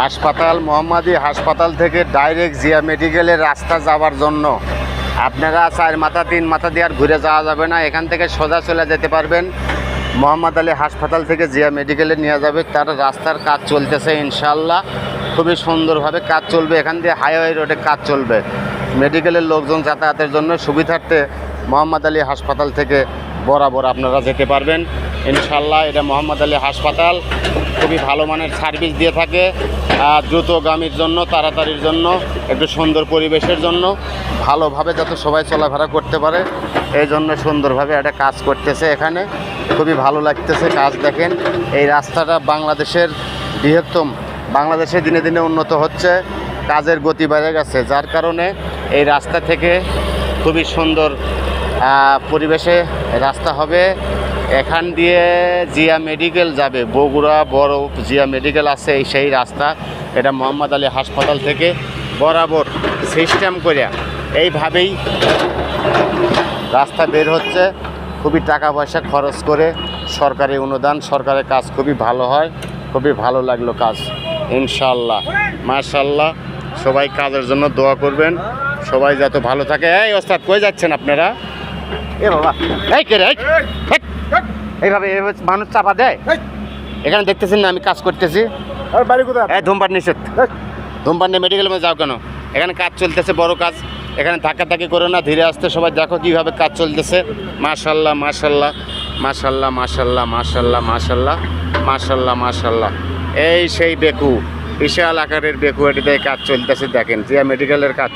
হাসপাতাল, মোহাম্মদী হাসপাতাল থেকে ডাইরেক্ট জিয়া মেডিকেলের রাস্তা যাওয়ার জন্য। আপনারা চার মাথা, তিন মাথা দিয়ে আর ঘুরে যাওয়া যাবে না। এখান থেকে সোজা চলে যেতে পারবেন। মোহাম্মদ আলী হাসপাতাল থেকে জিয়া মেডিকেলে নিয়ে যাবে। তার রাস্তার কাজ চলতেছে ইনশাল্লাহ খুবই সুন্দরভাবে কাজ চলবে। এখান দিয়ে হাইওয়ে রোডে কাজ চলবে। মেডিকেলের লোকজন যাতায়াতের জন্য সুবিধার্থে মোহাম্মদ আলী হাসপাতাল থেকে বরাবর আপনারা যেতে পারবেন। ইনশাল্লাহ এটা মোহাম্মদ আলী হাসপাতাল। খুবই ভালো মানের সার্ভিস দিয়ে থাকে। দ্রুতগামীর জন্য, তাড়াতাড়ির জন্য, একটু সুন্দর পরিবেশের জন্য, ভালোভাবে যাতে সবাই চলাফেরা করতে পারে। এই জন্য সুন্দরভাবে একটা কাজ করতেছে এখানে। খুবই ভালো লাগতেছে কাজ দেখেন। এই রাস্তাটা বাংলাদেশের বৃহত্তম। বাংলাদেশে দিনে দিনে উন্নত হচ্ছে, কাজের গতি বেড়ে গেছে। যার কারণে এই রাস্তা থেকে খুবই সুন্দর পরিবেশে রাস্তা হবে। এখান দিয়ে জিয়া মেডিকেল যাবে। বগুড়া বড় জিয়া মেডিকেল আছে এই সেই রাস্তা। এটা মোহাম্মদ আলী হাসপাতাল থেকে বরাবর সিস্টেম করে এইভাবেই রাস্তা বের হচ্ছে। খুবই টাকা পয়সা খরচ করে সরকারি অনুদান, সরকারের কাজ খুবই ভালো হয়। খুবই ভালো লাগল কাজ। ইনশাল্লাহ মাশাল্লাহ সবাই কাজের জন্য দোয়া করবেন। সবাই যাতে ভালো থাকে। এই ওস্তাদ, কই যাচ্ছেন আপনারা? এ বাবা, এই কে রে? এইভাবে এইভাবে মানুষ চাপা দেয়? এখানে দেখতেছেন না আমি কাজ করতেছি। এই ধূমপান নিষেধ। ধূমপান নিয়ে মেডিকেল মধ্যে যাও কেন? এখানে কাজ চলতেছে বড় কাজ। এখানে ধাক্কাধাক্কি করো না ধীরে আসতে সবাই দেখো কীভাবে কাজ চলতেছে। মাশাল্লাহ মাশাল্লাহ মাশাল্লাহ মাশাল্লাহ মাশাল্লাহ মাশাল্লাহ মাশাল্লাহ মাশাল্লাহ এই সেই বেকু বিশাল আকারের বেকু এটিতে কাজ চলতেছে দেখেন। জিয়া মেডিকেলের কাজ